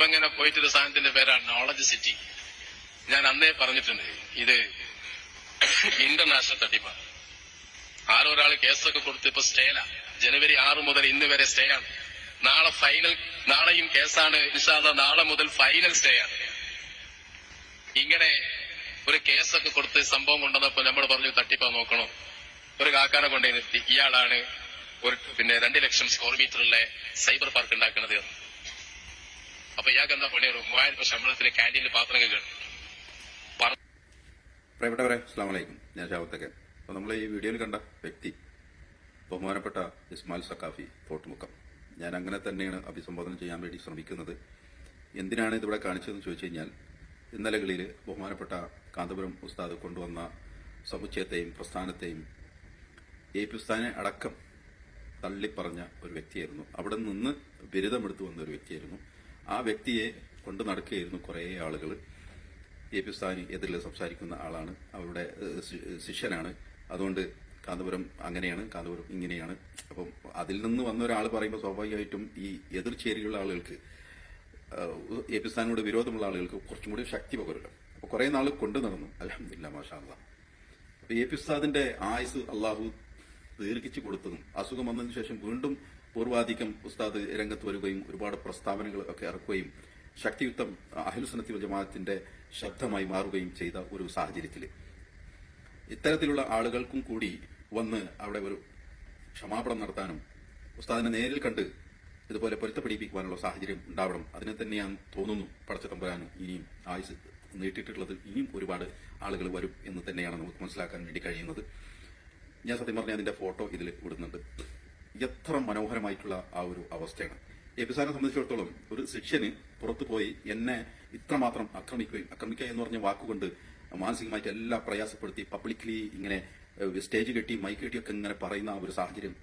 ഇപ്പൊ ഇങ്ങനെ പോയിട്ടൊരു സാധനത്തിന്റെ പേരാണ് നോളജ് സിറ്റി ഞാൻ അന്നേ പറഞ്ഞിട്ടുണ്ട് ഇത് ഇന്റർനാഷണൽ തട്ടിപ്പാണ് ആരോ ഒരാൾ കേസൊക്കെ കൊടുത്ത് ഇപ്പൊ സ്റ്റേല ജനുവരി ആറ് മുതൽ ഇന്ന് വരെ സ്റ്റേ ആണ് നാളെ ഫൈനൽ നാളെയും കേസാണ്. ഇൻഷാദ നാളെ മുതൽ ഫൈനൽ സ്റ്റേ ആണ്. ഇങ്ങനെ ഒരു കേസൊക്കെ കൊടുത്ത് സംഭവം കൊണ്ടുവന്നപ്പോ നമ്മൾ പറഞ്ഞു തട്ടിപ്പാ നോക്കണം? ഒരു കാക്കാനെ കൊണ്ടേ നിർത്തി. ഇയാളാണ് ഒരു പിന്നെ രണ്ട് ലക്ഷം സ്ക്വയർ മീറ്ററുള്ള സൈബർ പാർക്ക് ഉണ്ടാക്കുന്നത്. അപ്പൊ ഇയാൾക്ക് എന്താ പണി? ഒരു മൂവായിരം രൂപ ശമ്പളത്തിന് ക്യാന്റീനിൽ പാത്രം കഴുകണം പ്രിയപ്പെട്ടവരെ വലൈക്കും ഞാൻ ഷാവത്തൊക്കെ. അപ്പോൾ നമ്മൾ ഈ വീഡിയോയിൽ കണ്ട വ്യക്തി ബഹുമാനപ്പെട്ട ഇസ്മായിൽ സക്കാഫി തോട്ടുമുക്കം. ഞാൻ അങ്ങനെ തന്നെയാണ് അഭിസംബോധന ചെയ്യാൻ വേണ്ടി ശ്രമിക്കുന്നത്. എന്തിനാണ് ഇതിവിടെ കാണിച്ചതെന്ന് ചോദിച്ചു കഴിഞ്ഞാൽ ഇന്നലകളിൽ ബഹുമാനപ്പെട്ട കാന്തപുരം ഉസ്താദ് കൊണ്ടുവന്ന സമുച്ചയത്തെയും പ്രസ്ഥാനത്തെയും എ പി ഉസ്താനെ അടക്കം തള്ളിപ്പറഞ്ഞ ഒരു വ്യക്തിയായിരുന്നു. അവിടെ നിന്ന് ബിരുദമെടുത്തു വന്ന ഒരു വ്യക്തിയായിരുന്നു. ആ വ്യക്തിയെ കൊണ്ട് നടക്കുകയായിരുന്നു കുറേ ആളുകൾ എ പി ഉസ്താനി എതിരിൽ സംസാരിക്കുന്ന ആളാണ്. അവരുടെ ശിഷ്യനാണ്. അതുകൊണ്ട് കാന്തപുരം അങ്ങനെയാണ് കാന്തപുരം ഇങ്ങനെയാണ്. അപ്പം അതിൽ നിന്ന് വന്ന ഒരാൾ പറയുമ്പോൾ സ്വാഭാവികമായിട്ടും ഈ എതിർചേരിയുള്ള ആളുകൾക്ക് എ പി സ്ഥാനോട് വിരോധമുള്ള ആളുകൾക്ക് കുറച്ചും കൂടി ശക്തി പകരുക അപ്പൊ കുറെ നാൾ കൊണ്ടു നടന്നു. അലഹമില്ല മാഷാ അള്ളാഹ് അപ്പൊ എ പി ഉസ്താദിന്റെ ആയുസ് അള്ളാഹു ദീർഘിച്ചു കൊടുത്തതും അസുഖം വന്നതിന് ശേഷം വീണ്ടും പൂർവാധികം ഉസ്താദ് രംഗത്ത് വരികയും ഒരുപാട് പ്രസ്താവനകൾ ഒക്കെ ഇറക്കുകയും ശക്തിയുക്തം അഹിൽസനത്തി ജമാഅത്തിന്റെ ശബ്ദമായി മാറുകയും ചെയ്ത ഒരു സാഹചര്യത്തിൽ ഇത്തരത്തിലുള്ള ആളുകൾക്കും കൂടി വന്ന് അവിടെ ഒരു ക്ഷമാപണം നടത്താനും ഉസ്താദിനെ നേരിൽ കണ്ട് ഇതുപോലെ പൊരുത്തപ്പെടിപ്പിക്കുവാനുള്ള സാഹചര്യം ഉണ്ടാവണം. അതിനെ തന്നെയാണ് തോന്നുന്നു പടച്ച തമ്പുരാനും ഇനിയും ആയുസ് നീട്ടിയിട്ടുള്ളത്. ഇനിയും ഒരുപാട് ആളുകൾ വരും എന്ന് തന്നെയാണ് നമുക്ക് മനസ്സിലാക്കാൻ വേണ്ടി കഴിയുന്നത്. ഞാൻ സത്യം പറഞ്ഞാൽ അതിന്റെ ഫോട്ടോ ഇതിൽ വിടുന്നുണ്ട് എത്ര മനോഹരമായിട്ടുള്ള ആ ഒരു അവസ്ഥയാണ്. എബിസാനെ സംബന്ധിച്ചിടത്തോളം ഒരു ശിഷ്യന് പുറത്തു പോയി എന്നെ ഇത്രമാത്രം ആക്രമിക്കുകയും ആക്രമിക്കുക എന്ന് പറഞ്ഞ വാക്കുകൊണ്ട് മാനസികമായിട്ട് എല്ലാം പ്രയാസപ്പെടുത്തി പബ്ലിക്കലി ഇങ്ങനെ സ്റ്റേജ് കെട്ടി മൈക്ക് കെട്ടിയൊക്കെ ഇങ്ങനെ പറയുന്ന ഒരു സാഹചര്യം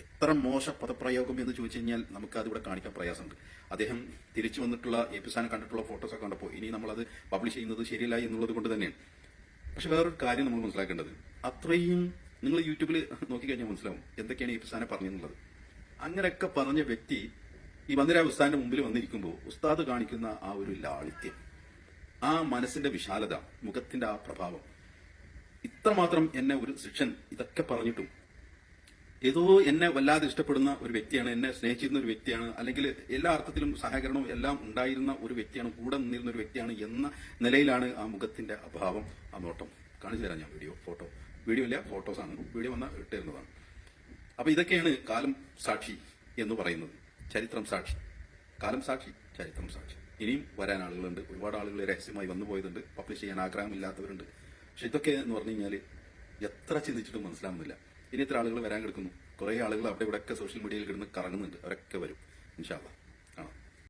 എത്ര മോശ പദപ്രയോഗം എന്ന് ചോദിച്ചു കഴിഞ്ഞാൽ നമുക്ക് അതിവിടെ കാണിക്കാൻ പ്രയാസമുണ്ട്. അദ്ദേഹം തിരിച്ചു വന്നിട്ടുള്ള എപ്പിസാനെ കണ്ടിട്ടുള്ള ഫോട്ടോസ് ഒക്കെ കണ്ടപ്പോൾ ഇനി നമ്മളത് പബ്ലിഷ് ചെയ്യുന്നത് ശരിയല്ല എന്നുള്ളത് കൊണ്ട് തന്നെയാണ്. പക്ഷെ വേറൊരു കാര്യം നമ്മൾ മനസ്സിലാക്കേണ്ടത്. അത്രയും നിങ്ങൾ യൂട്യൂബിൽ നോക്കിക്കഴിഞ്ഞാൽ മനസ്സിലാവും എന്തൊക്കെയാണ് ഈ ഉസ്താനെ പറഞ്ഞെന്നുള്ളത് അങ്ങനെയൊക്കെ പറഞ്ഞ വ്യക്തി ഈ വന്നിരാ ഉസ്താന്റെ മുമ്പിൽ വന്നിരിക്കുമ്പോൾ ഉസ്താദ് കാണിക്കുന്ന ആ ഒരു ലാളിത്യം ആ മനസ്സിന്റെ വിശാലത മുഖത്തിന്റെ ആ പ്രഭാവം ഇത്രമാത്രം എന്നെ ഒരു ശിക്ഷൻ ഇതൊക്കെ പറഞ്ഞിട്ടും ഏതോ എന്നെ വല്ലാതെ ഇഷ്ടപ്പെടുന്ന ഒരു വ്യക്തിയാണ് എന്നെ സ്നേഹിച്ചിരുന്ന ഒരു വ്യക്തിയാണ് അല്ലെങ്കിൽ എല്ലാ അർത്ഥത്തിലും സഹകരണവും എല്ലാം ഉണ്ടായിരുന്ന ഒരു വ്യക്തിയാണ് കൂടെ നിന്നിരുന്ന ഒരു വ്യക്തിയാണ് എന്ന നിലയിലാണ് ആ മുഖത്തിന്റെ അഭാവം ആ നോട്ടം. കാണിച്ചു തരാം ഞാൻ വീഡിയോ ഫോട്ടോ വീഡിയോ ഇല്ല ഫോട്ടോസാണ് വീഡിയോ വന്നാൽ ഇട്ടിരുന്നതാണ്. അപ്പൊ ഇതൊക്കെയാണ് കാലം സാക്ഷി എന്ന് പറയുന്നത്. ചരിത്രം സാക്ഷി. കാലം സാക്ഷി ചരിത്രം സാക്ഷി. ഇനിയും വരാൻ ആളുകളുണ്ട്. ഒരുപാട് ആളുകൾ രഹസ്യമായി വന്നു പോയതുണ്ട്. പബ്ലിഷ് ചെയ്യാൻ ആഗ്രഹമില്ലാത്തവരുണ്ട്. പക്ഷെ ഇതൊക്കെ എന്ന് പറഞ്ഞു കഴിഞ്ഞാൽ എത്ര ചിന്തിച്ചിട്ടും മനസ്സിലാവുന്നില്ല. ഇനി ഇത്ര ആളുകൾ വരാൻ കിടക്കുന്നു. കുറെ ആളുകൾ അവിടെ ഇവിടെയൊക്കെ സോഷ്യൽ മീഡിയയിൽ കിടന്ന് കറങ്ങുന്നുണ്ട്. അവരൊക്കെ വരും ഇൻഷാല്ല